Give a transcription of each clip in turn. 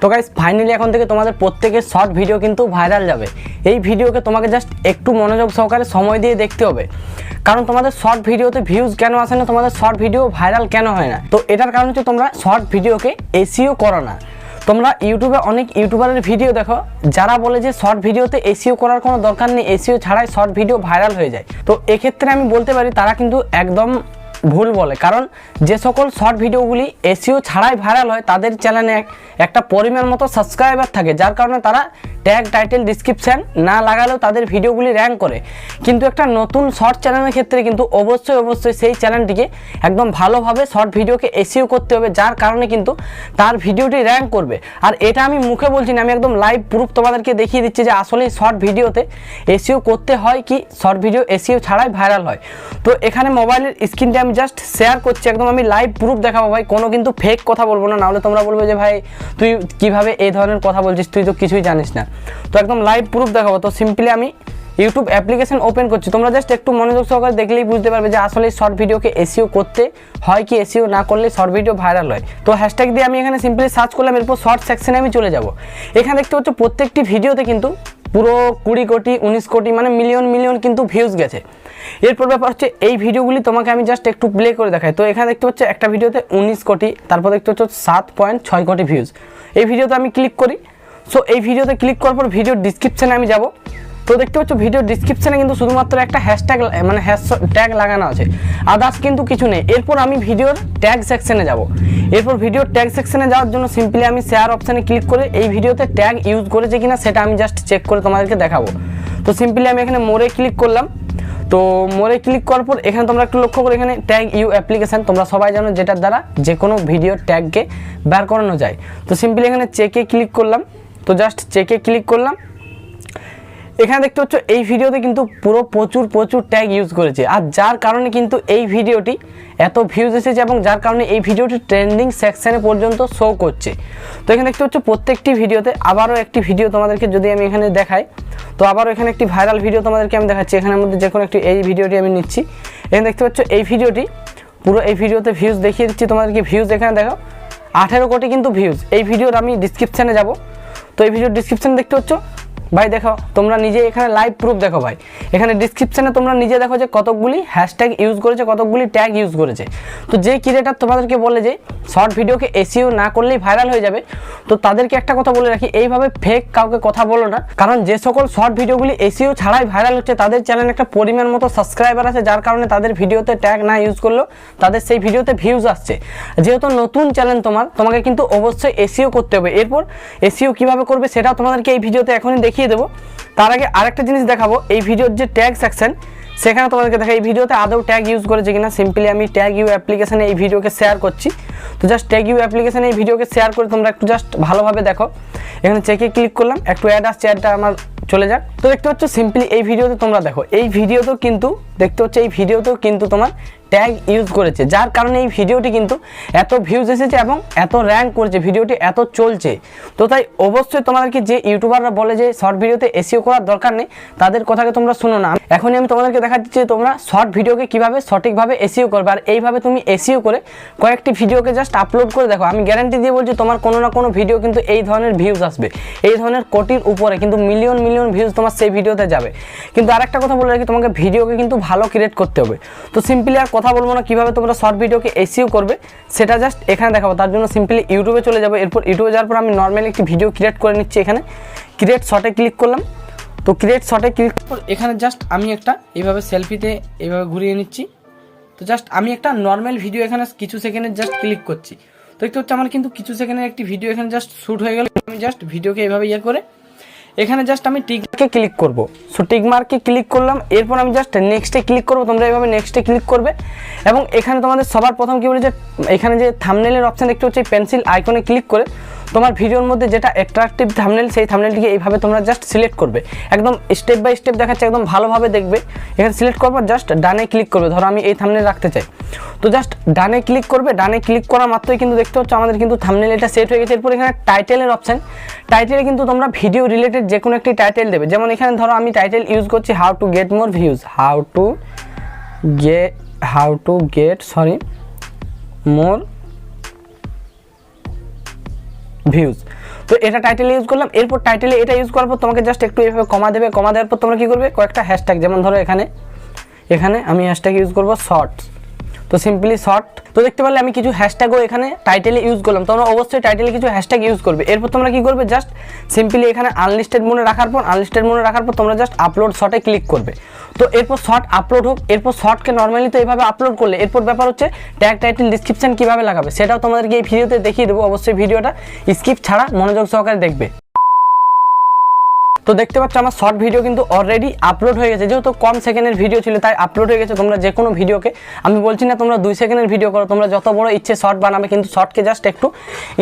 তো guys finally এখন থেকে তোমাদের প্রত্যেকের শর্ট ভিডিও কিন্তু ভাইরাল যাবে। এই ভিডিওকে তোমাকে জাস্ট একটু মনোযোগ সহকারে সময় দিয়ে দেখতে হবে। কারণ তোমাদের শর্ট ভিডিওতে ভিউজ কেন আসে না, তোমাদের শর্ট ভিডিও ভাইরাল কেন হয় না? তো এটার কারণ হচ্ছে তোমরা শর্ট ভিডিওকে এসিও করো না। তোমরা ইউটিউবে অনেক ইউটিউবারের ভিডিও দেখো, যারা বলে যে শর্ট ভিডিওতে এসিও করার কোনো দরকার নেই এসিও ছাড়াই শর্ট ভিডিও ভাইরাল হয়ে যায়। তো এক্ষেত্রে আমি বলতে পারি, তারা কিন্তু একদম ভুল বলে। কারণ যে সকল শর্ট ভিডিওগুলি এসিও ছাড়াই ভাইরাল হয়, তাদের চ্যানেলে একটা পরিমাণ মতো সাবস্ক্রাইবার থাকে, যার কারণে তারা ট্যাগ টাইটেল ডিসক্রিপশান না লাগালেও তাদের ভিডিওগুলি র্যাঙ্ক করে। কিন্তু একটা নতুন শর্ট চ্যানেলের ক্ষেত্রে কিন্তু অবশ্যই অবশ্যই সেই চ্যানেলটিকে একদম ভালোভাবে শর্ট ভিডিওকে এসিও করতে হবে, যার কারণে কিন্তু তার ভিডিওটি র্যাঙ্ক করবে। আর এটা আমি মুখে বলছি না, আমি একদম লাইভ প্রুফ তোমাদেরকে দেখিয়ে দিচ্ছি যে আসলে শর্ট ভিডিওতে এসিও করতে হয় কি? শর্ট ভিডিও এসিও ছাড়াই ভাইরাল হয়। তো এখানে মোবাইলের স্ক্রিনটা আমি জাস্ট শেয়ার করছি, একদম আমি লাইভ প্রুফ দেখাবো ভাই, কোনো কিন্তু ফেক কথা বলব না। নাহলে তোমরা বলবে যে ভাই, তুই কীভাবে এই ধরনের কথা বলছিস, তুই তো কিছুই জানিস না। তো একদম লাইভ প্রুফ দেখাবো, তো সিম্পলি আমি ইউটিউব অ্যাপ্লিকেশন ওপেন করছি। তোমরা জাস্ট একটু মনোযোগ সহকারে দেখলেই বুঝতে পারবে যে আসলে শর্ট ভিডিওকে এসিও করতে হয় কি এসিও না করলে শর্ট ভিডিও ভাইরাল হয়। তো হ্যাশট্যাগ দিয়ে আমি এখানে সিম্পলি সার্চ করলাম, এরপর শর্ট সেকশনে আমি চলে যাব। এখানে দেখতে হচ্ছে প্রত্যেকটি ভিডিওতে কিন্তু পুরো কুড়ি কোটি, উনিশ কোটি মানে মিলিয়ন মিলিয়ন কিন্তু ভিউজ গেছে। এরপর ব্যাপার হচ্ছে এই ভিডিওগুলি তোমাকে আমি জাস্ট একটু প্লে করে দেখাই। তো এখানে দেখতে হচ্ছে একটা ভিডিওতে উনিশ কোটি, তারপর দেখতে হচ্ছে সাত পয়েন্ট ছয় কোটি ভিউজ এই ভিডিওতে আমি ক্লিক করি। সো এই ভিডিওতে ক্লিক করার পর ভিডিওর ডিসক্রিপশানে আমি যাব। তো দেখতে পাচ্ছ ভিডিও ডিসক্রিপশানে কিন্তু শুধুমাত্র একটা হ্যাশট্যাগ মানে হ্যাশ ট্যাগ লাগানো আছে। আদার্স কিন্তু কিছু নেই। এরপর আমি ভিডিওর ট্যাগ সেকশানে যাব। এরপর ভিডিওর ট্যাগ সেকশানে যাওয়ার জন্য সিম্পলি আমি শেয়ার অপশানে ক্লিক করে এই ভিডিওতে ট্যাগ ইউজ করেছে কিনা সেটা আমি জাস্ট চেক করে তোমাদেরকে দেখাবো। তো সিম্পলি আমি এখানে মোড়ে ক্লিক করলাম। তো মোরে ক্লিক করার পর এখানে তোমরা একটু লক্ষ্য করে, এখানে ট্যাগ ইউ অ্যাপ্লিকেশান তোমরা সবাই জানো যেটার দ্বারা যে কোনো ভিডিও ট্যাগকে বের করানো যায়। তো সিম্পলি এখানে চেকে ক্লিক করলাম। তো জাস্ট চেকে ক্লিক করলাম। এখানে দেখতে হচ্ছে এই ভিডিওতে কিন্তু পুরো প্রচুর প্রচুর ট্যাগ ইউজ করেছে। আর যার কারণে কিন্তু এই ভিডিওটি এত ভিউজ এসেছে এবং যার কারণে এই ভিডিওটি ট্রেন্ডিং সেকশানে পর্যন্ত শো করছে। তো এখানে দেখতে হচ্ছে প্রত্যেকটি ভিডিওতে আবারও একটি ভিডিও তোমাদেরকে যদি আমি এখানে দেখাই, তো আবারও এখানে একটি ভাইরাল ভিডিও তোমাদেরকে আমি দেখাচ্ছি। এখানের মধ্যে যে কোনো একটি এই ভিডিওটি আমি নিচ্ছি। এখানে দেখতে পাচ্ছ, এই ভিডিওটি পুরো এই ভিডিওতে ভিউজ দেখিয়ে দিচ্ছি তোমাদেরকে। ভিউজ এখানে দেখো আঠেরো কোটি কিন্তু ভিউজ এই ভিডিওর আমি ডিসক্রিপশানে যাব। তো এই ভিডিওর ডিসক্রিপশানে দেখতে হচ্ছ ভাই দেখো, তোমরা নিজে এখানে লাইভ প্রুফ দেখো ভাই। এখানে ডিসক্রিপশানে তোমরা নিজে দেখো যে কতকগুলি হ্যাশট্যাগ ইউজ করেছে, কতকগুলি ট্যাগ ইউজ করেছে। তো যে ক্রিয়েটার তোমাদেরকে বলে যে শর্ট ভিডিওকে এসিও না করলেই ভাইরাল হয়ে যাবে, তো তাদেরকে একটা কথা বলে রাখি, এইভাবে ফেক কাউকে কথা বলো না। কারণ যে সকল শর্ট ভিডিওগুলি এসিও ছাড়াই ভাইরাল হচ্ছে, তাদের চ্যানেলে একটা পরিমাণ মতো সাবস্ক্রাইবার আছে, যার কারণে তাদের ভিডিওতে ট্যাগ না ইউজ করলেও তাদের সেই ভিডিওতে ভিউজ আসছে। যেহেতু নতুন চ্যানেল তোমার, তোমাকে কিন্তু অবশ্যই এসিও করতে হবে। এরপর এসিও কীভাবে করবে সেটাও তোমাদেরকে এই ভিডিওতে এখনই দেখিয়ে দেবো। তার আগে আরেকটা জিনিস দেখাবো, এই ভিডিওর যে ট্যাগ সেকশন সেখানে তোমাদেরকে দেখা এই ভিডিওতে আদৌ ট্যাগ ইউজ করেছে কিনা সিম্পলি আমি ট্যাগ ইউ অ্যাপ্লিকেশানে এই ভিডিওকে শেয়ার করছি। তো জাস্ট ট্যাগ ইউ অ্যাপ্লিকেশানে এই ভিডিওকে শেয়ার করে তোমরা একটু জাস্ট ভালোভাবে দেখো। এখানে চেকে ক্লিক করলাম, একটু অ্যাড আসছে অ্যাডটা আমার চলে যাক। তো দেখতে হচ্ছে সিম্পলি এই ভিডিওতে তোমরা দেখো, এই ভিডিওতেও কিন্তু, দেখতে হচ্ছে এই ভিডিওতেও কিন্তু তোমার ট্যাগ ইউজ করেছে। যার কারণে এই ভিডিওটি কিন্তু এত ভিউজ এসেছে এবং এত র্যাঙ্ক করেছে ভিডিওটি এত চলছে। তো তাই অবশ্যই তোমাদেরকে যে ইউটিউবাররা বলে যে শর্ট ভিডিওতে এসিও করার দরকার নেই, তাদের কথাকে তোমরা শুনো না। এখনই আমি তোমাদেরকে দেখা দিচ্ছি যে তোমরা শর্ট ভিডিওকে কীভাবে সঠিকভাবে এসিও করবে আর এইভাবে তুমি এসিও করে কয়েকটি ভিডিওকে জাস্ট আপলোড করে দেখো। আমি গ্যারান্টি দিয়ে বলছি, তোমার কোনো না কোনো ভিডিও কিন্তু এই ধরনের ভিউজ আসবে। এই ধরনের কোটির উপরে কিন্তু মিলিয়ন মিলিয়ন ভিউজ তোমার সেই ভিডিওতে যাবে। কিন্তু আরেকটা কথা বলে রাখি, তোমাকে ভিডিওকে কিন্তু ভালো ক্রিয়েট করতে হবে। তো সিম্পলি আর কথা বলব না, কীভাবে তোমরা শর্ট ভিডিওকে এসিও করবে, সেটা জাস্ট এখানে দেখাবো। তার জন্য সিম্পলি ইউটিউবে চলে যাব। এরপর ইউটিউবে যাওয়ার পর আমি নর্মালি একটি ভিডিও ক্রিয়েট করে নিচ্ছি এখানে। ক্রিয়েট শর্টে ক্লিক করলাম। তো ক্রিয়েট শর্টে ক্লিক এখানে জাস্ট আমি একটা এইভাবে সেলফিতে এইভাবে ঘুরিয়ে নিচ্ছি। তো জাস্ট আমি একটা নর্মাল ভিডিও এখানে কিছু সেকেন্ডের জাস্ট ক্লিক করছি। তো দেখতে হচ্ছে আমার কিন্তু কিছু সেকেন্ডের একটি ভিডিও এখানে জাস্ট শ্যুট হয়ে গেল। আমি জাস্ট ভিডিওকে এইভাবে ইয়ে করে এখানে জাস্ট আমি টিকমার্কে ক্লিক করব। সো টিকমার্কে ক্লিক করলাম, এরপর আমি জাস্ট নেক্সটে ক্লিক করব, তোমরা এইভাবে নেক্সটে ক্লিক করবে। এবং এখানে তোমাদের সবার প্রথম কি বলে যে এখানে যে থামনেলের অপশান দেখতে হচ্ছে পেন্সিল আইকনে ক্লিক করে। তোমার ভিডিওর মধ্যে যেটা অ্যাট্রাকটিভ থামনেল সেই থামনেলটিকে এইভাবে তোমরা জাস্ট সিলেক্ট করবে। একদম স্টেপ বাই স্টেপ দেখাচ্ছে, একদম ভালোভাবে দেখবে। এখানে সিলেক্ট করবার জাস্ট ডানে ক্লিক করবে। ধরো আমি এই থামনেল রাখতে চাই। তো জাস্ট ডানে ক্লিক করবে। ডানে ক্লিক করা মাত্রই কিন্তু দেখতে হচ্ছে আমাদের কিন্তু থামনেল এটা সেট হয়ে গেছে। এরপর এখানে টাইটেলের অপশান টাইটেলে কিন্তু তোমরা ভিডিও রিলেটেড যে কোনো একটি টাইটেল দেবে। যেমন এখানে ধরো আমি টাইটেল ইউজ করছি how to get more views how to get how to get sorry more views তো এটা টাইটেলে ইউজ করলাম, এরপর টাইটেলে এটা ইউজ করার পর তোমাকে জাস্ট একটু এভাবে কমা দেবে কমা দেওয়ার পর তোমরা কী করবে? কয়েকটা হ্যাশট্যাগ যেমন ধরো এখানে এখানে আমি হ্যাশট্যাগ ইউজ করব শর্টস তো সিম্পলি শর্ট তো দেখতে পারলে আমি কিছু হ্যাশট্যাগও এখানে টাইটেলে ইউজ করলাম। তোমরা অবশ্যই টাইটেলে কিছু হ্যাশট্যাগ ইউজ করবে। এরপর তোমরা কি করবে? জাস্ট সিম্পলি এখানে আনলিস্টেড মনে রাখার পর আনলিস্টেড মনে রাখার পর তোমরা জাস্ট আপলোড শর্টে ক্লিক করবে। তো এরপর শর্ট আপলোড হোক, এরপর শর্টকে নর্মালি তো এইভাবে আপলোড করলে, এরপর ব্যাপার হচ্ছে ট্যাগ টাইটেল ডিসক্রিপশন কীভাবে লাগাবে, সেটাও তোমাদেরকে এই ভিডিওতে দেখিয়ে দেবো। অবশ্যই ভিডিওটা স্কিপ ছাড়া মনোযোগ সহকারে দেখবে। তো দেখতে পাচ্ছ আমার শর্ট ভিডিও কিন্তু অলরেডি আপলোড হয়ে গেছে। যেহেতু কম সেকেন্ডের ভিডিও ছিল, তাই আপলোড হয়ে গেছে তোমরা যে কোনো ভিডিওকে আমি বলছি না তোমরা দুই সেকেন্ডের ভিডিও করো, তোমরা যত বড় ইচ্ছে শর্ট বানাবে, কিন্তু শর্টকে জাস্ট একটু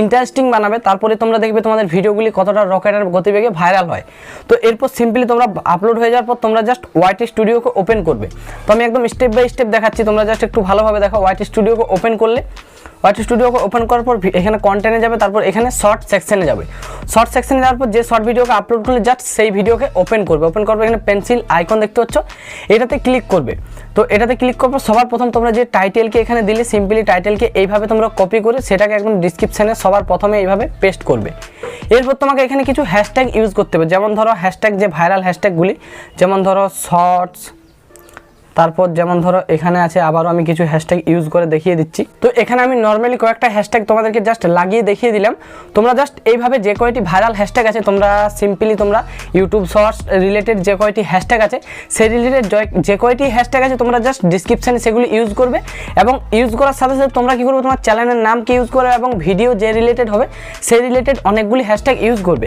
ইন্টারেস্টিং বানাবে, তারপরে তোমরা দেখবে তোমাদের ভিডিওগুলি কতটা রকেটের গতিবেগে ভাইরাল হয়। তো এরপর সিম্পলি তোমরা আপলোড হয়ে যাওয়ার পর তোমরা জাস্ট ওয়াইটি স্টুডিওকে ওপেন করবে। তো আমি একদম স্টেপ বাই স্টেপ দেখাচ্ছি, তোমরা জাস্ট একটু ভালোভাবে দেখো ওয়াইটি স্টুডিওকে ওপেন করলে। ওয়াইটি স্টুডিওকে ওপেন করার পর এখানে কন্টেন্টে যাবে, তারপর এখানে শর্ট সেকশনে যাবে। শর্ট সেকশনে যাওয়ার পর যে শর্ট ভিডিওকে আপলোড করলে জাস্ট সেই ভিডিওকে ওপেন করবে। ওপেন করবে এখানে পেন্সিল আইকন দেখতে পাচ্ছ, এটাতে ক্লিক করবে। তো এটাতে ক্লিক করার পর সবার প্রথম তোমরা যে টাইটেলকে এখানে দিলে সিম্পলি টাইটেলকে এইভাবে তোমরা কপি করে সেটাকে একদম ডিসক্রিপশানে সবার প্রথমে এইভাবে পেস্ট করবে। এরপর তোমাকে এখানে কিছু হ্যাশট্যাগ ইউজ করতে হবে। যেমন ধরো হ্যাশট্যাগ যে ভাইরাল হ্যাশট্যাগুলি যেমন ধরো শর্টস তারপর যেমন ধরো এখানে আছে, আবারও আমি কিছু হ্যাশট্যাগ ইউজ করে দেখিয়ে দিচ্ছি। তো এখানে আমি নর্মালি কয়েকটা হ্যাশট্যাগ তোমাদেরকে জাস্ট লাগিয়ে দেখিয়ে দিলাম। তোমরা জাস্ট এইভাবে যে কয়টি ভাইরাল হ্যাশট্যাগ আছে, তোমরা সিম্পলি তোমরা ইউটিউব শর্টস রিলেটেড যে কয়টি হ্যাশট্যাগ আছে, সেই রিলেটেড যে কয়টি হ্যাশট্যাগ আছে, তোমরা জাস্ট ডিসক্রিপশানে সেগুলি ইউজ করবে এবং ইউজ করার সাথে সাথে তোমরা কী করবে, তোমার চ্যানেলের নাম কি ইউজ করবে এবং ভিডিও যে রিলেটেড হবে, সেই রিলেটেড অনেকগুলি হ্যাশট্যাগ ইউজ করবে।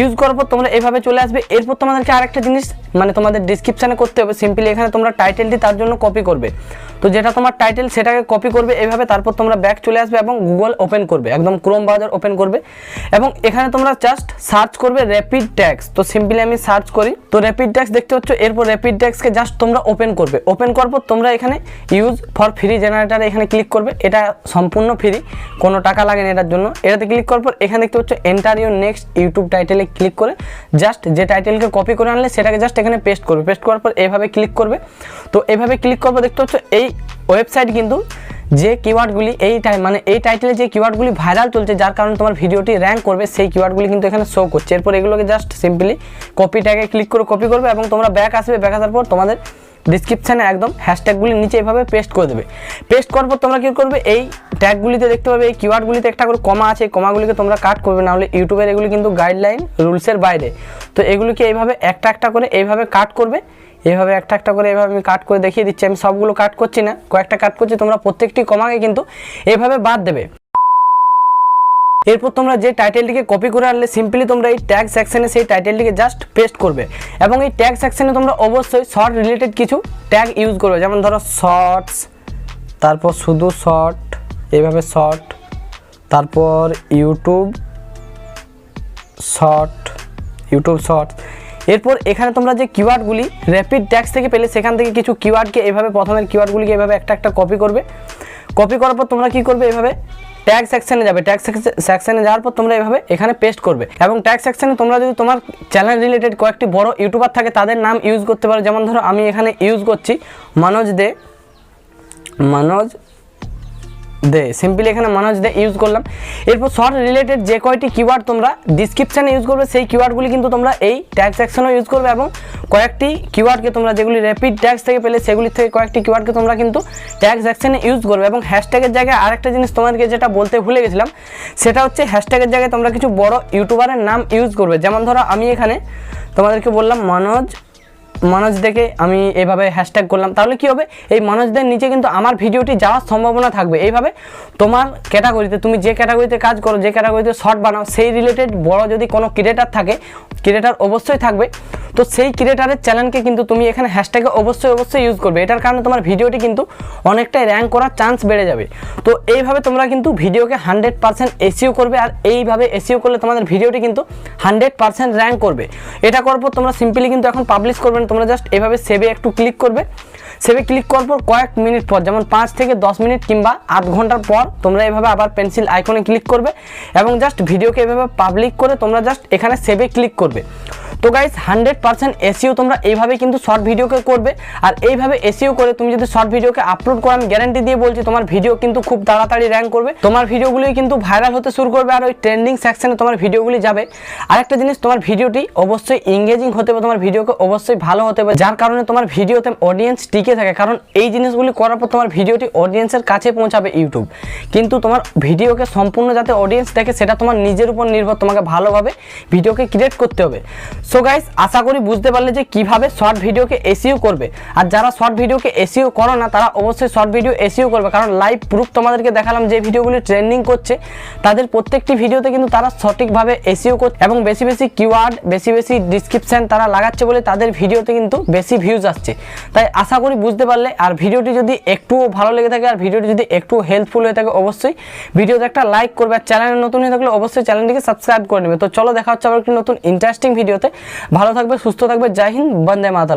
ইউজ করার পর তোমরা এভাবে চলে আসবে। এরপর তোমাদেরকে আরেকটা জিনিস মানে তোমাদের ডিসক্রিপশানে করতে হবে। সিম্পলি এখানে তোমরা টাইটেলটি তার জন্য কপি করবে। তো যেটা তোমার টাইটেল সেটাকে কপি করবে এইভাবে তারপর তোমরা ব্যাক চলে আসবে এবং গুগল ওপেন করবে, একদম ক্রোম ব্রাউজার ওপেন করবে। এবং এখানে তোমরা জাস্ট সার্চ করবে র্যাপিড ট্যাক্স তো সিম্পলি আমি সার্চ করি, তো র্যাপিড ট্যাক্স দেখতে পাচ্ছ, এরপর র্যাপিড ট্যাক্সকে জাস্ট তোমরা ওপেন করবে। ওপেন করার পর তোমরা এখানে ইউজ ফর ফ্রি জেনারেটার এখানে ক্লিক করবে। এটা সম্পূর্ণ ফ্রি কোনো টাকা লাগে না এটার জন্য। এটাতে ক্লিক করার পর এখানে দেখতে পাচ্ছ এন্টার ইউর নেক্সট ইউটিউব টাইটেলে ক্লিক করে জাস্ট যে টাইটেলকে কপি করে আনলে, সেটাকে জাস্ট এখানে পেস্ট করবে। পেস্ট করার পর এভাবে ক্লিক করবে। তো এইভাবে ক্লিক করব, দেখতে পাচ্ছ, এই ওয়েবসাইট কিন্তু যে কিওয়ার্ডগুলি এই মানে এই টাইটেলে যে কিওয়ার্ডগুলি ভাইরাল চলছে, যার কারণে তোমার ভিডিওটি র্যাঙ্ক করবে, সেই কিওয়ার্ডগুলি কিন্তু এখানে শো করছে। এরপর এগুলোকে জাস্ট সিম্পলি কপি ট্যাগে ক্লিক করে কপি করবে এবং তোমরা ব্যাক আসবে ব্যাক আসার পর তোমাদের ডিসক্রিপশানে একদম হ্যাশট্যাগুলি নিচে এভাবে পেস্ট করে দেবে। পেস্ট করার পর তোমরা কী করবে, এই ট্যাগগুলিতে দেখতে পাবে, এই কিওয়ার্ডগুলিতে একটা করে কমা আছে, এই কমাগুলিকে তোমরা কাট করবে না হলে ইউটিউবের এগুলি কিন্তু গাইডলাইন রুলসের বাইরে। তো এগুলিকে এইভাবে একটা একটা করে এইভাবে কাট করবে এইভাবে একটা একটা করে এভাবে আমি কাট করে দেখিয়ে দিচ্ছি। আমি সবগুলো কাট করছি না, কয়েকটা কাট করছি, তোমরা প্রত্যেকটি কমাকে কিন্তু এভাবে বাদ দেবে। এরপর তোমরা যে টাইটেলটিকে কপি করে আনলে সিম্পলি তোমরা এই ট্যাগ সেকশনে সেই টাইটেলটিকে জাস্ট পেস্ট করবে। এবং এই ট্যাগ সেকশনে তোমরা অবশ্যই শর্ট রিলেটেড কিছু ট্যাগ ইউজ করবে। যেমন ধরো শর্টস তারপর শুধু শর্ট এইভাবে শর্ট তারপর ইউটিউব শর্ট ইউটিউব শর্টস এরপর এখানে তোমরা যে কিওয়ার্ডগুলি র্যাপিড ট্যাক্স থেকে পেলে, সেখান থেকে কিছু কিওয়ার্ডকে এভাবে প্রথমের কিওয়ার্ডগুলিকে এভাবে একটা একটা কপি করবে। কপি করার পর তোমরা কি করবে এভাবে? ট্যাগ সেকশনে যাবে। ট্যাগ সেকশনে যাওয়ার পর তোমরা এভাবে এখানে পেস্ট করবে। এবং ট্যাগ সেকশনে তোমরা যদি তোমার চ্যানেল রিলেটেড কয়েকটি বড় ইউটিউবার থাকে, তাদের নাম ইউজ করতে পারো। যেমন ধরো, আমি এখানে ইউজ করছি, মনোজ দে, মনোজ দে সিম্পলি এখানে মনোজ দে ইউজ করলাম। এরপর শর্ট রিলেটেড যে কয়টি কিওয়ার্ড তোমরা ডিসক্রিপশানে ইউজ করবে, সেই কিওয়ার্ডগুলি কিন্তু তোমরা এই ট্যাগ সেকশনেও ইউজ করবে এবং কয়েকটি কিওয়ার্ডকে তোমরা যেগুলি র্যাপিড ট্যাগস থেকে পেলে সেগুলি থেকে কয়েকটি কিওয়ার্ডকে তোমরা কিন্তু ট্যাগ সেকশনে ইউজ করবে এবং হ্যাশট্যাগের জায়গায় আরেকটা জিনিস তোমাদেরকে যেটা বলতে ভুলে গেছিলাম, সেটা হচ্ছে হ্যাশট্যাগের জায়গায় তোমরা কিছু বড় ইউটিউবারের নাম ইউজ করবে। যেমন ধরো আমি এখানে তোমাদেরকে বললাম মনোজ মনোজ দেখে আমি এভাবে হ্যাশট্যাগ করলাম। তাহলে কি হবে? এই মানুষদের নিচে কিন্তু আমার ভিডিওটি যাওয়ার সম্ভাবনা থাকবে। এইভাবে তোমার ক্যাটাগরিতে তুমি যে ক্যাটাগরিতে কাজ করো, যে ক্যাটাগরিতে শর্ট বানাও, সেই রিলেটেড বড় যদি কোনো ক্রিয়েটার থাকে ক্রিয়েটার অবশ্যই থাকবে। তো সেই ক্রিয়েটারের চ্যানেলকে কিন্তু তুমি এখানে হ্যাশট্যাগে অবশ্যই অবশ্যই ইউজ করবে। এটার কারণে তোমার ভিডিওটি কিন্তু অনেকটাই র্যাঙ্ক করার চান্স বেড়ে যাবে। তো এইভাবে তোমরা কিন্তু ভিডিওকে হান্ড্রেড পার্সেন্ট এসিও করবে আর এইভাবে এসিও করলে তোমাদের ভিডিওটি কিন্তু হান্ড্রেড পার্সেন্ট র্যাঙ্ক করবে। এটা করার পর তোমরা সিম্পলি কিন্তু এখন পাবলিশ করবে না। তোমরা জাস্ট এভাবে সেভে একটু ক্লিক করবে। সেভে ক্লিক করার পর কয়েক মিনিট পর, যেমন পাঁচ থেকে দশ মিনিট কিংবা আধ ঘণ্টার পর তোমরা এভাবে আবার পেন্সিল আইকনে ক্লিক করবে এবং জাস্ট ভিডিওকে এভাবে পাবলিক করে তোমরা জাস্ট এখানে সেভে ক্লিক করবে। তো গাইস হান্ড্রেড পার্সেন্ট এসিও তোমরা এইভাবে কিন্তু শর্ট ভিডিওকে করবে। আর এইভাবে এসিও করে তুমি যদি শর্ট ভিডিওকে আপলোড করো, আমি গ্যারান্টি দিয়ে বলছি তোমার ভিডিও কিন্তু খুব তাড়াতাড়ি র্যাঙ্ক করবে। তোমার ভিডিওগুলোই কিন্তু ভাইরাল হতে শুরু করবে আর ওই ট্রেন্ডিং সেকশনে তোমার ভিডিওগুলি যাবে। আরেকটা জিনিস, তোমার ভিডিওটি অবশ্যই এঙ্গেজিং হতে হবে, তোমার ভিডিওকে অবশ্যই ভালো হতে হবে। যার কারণে তোমার ভিডিওতে অডিয়েন্স টিকে থাকে, কারণ এই জিনিসগুলি করার পর তোমার ভিডিওটি অডিয়েন্সের কাছে পৌঁছাবে ইউটিউব কিন্তু তোমার ভিডিওকে সম্পূর্ণ যাতে অডিয়েন্স দেখে, সেটা তোমার নিজের উপর নির্ভর, তোমাকে ভালোভাবে ভিডিওকে ক্রিয়েট করতে হবে। সো গাইস আশা করি বুঝতে পারলে যে কীভাবে শর্ট ভিডিওকে এসিও করবে। আর যারা শর্ট ভিডিওকে এসিও করো না, তারা অবশ্যই শর্ট ভিডিও এসিও করবে। কারণ লাইভ প্রুফ তোমাদেরকে দেখালাম যে ভিডিওগুলি ট্রেন্ডিং করছে। তাদের প্রত্যেকটি ভিডিওতে কিন্তু তারা সঠিকভাবে এসিও করছে এবং বেশি বেশি কিওয়ার্ড বেশি বেশি ডিসক্রিপশন তারা লাগাচ্ছে বলে তাদের ভিডিওতে কিন্তু বেশি ভিউজ আসছে। তাই আশা করি বুঝতে পারলে, আর ভিডিওটি যদি একটুও ভালো লেগে থাকে, আর ভিডিওটি যদি একটু হেল্পফুল হয়ে থাকে, অবশ্যই ভিডিওতে একটা লাইক করবে। আর চ্যানেলে নতুন হয়ে থাকলে অবশ্যই চ্যানেলটিকে সাবস্ক্রাইব করে নেবে। তো চলো দেখা হচ্ছে আবার একটি নতুন ইন্টারেস্টিং ভিডিওতে ভালো থাকবে সুস্থ থাকবে। জয় হিন্দ বন্দে মাতারাম।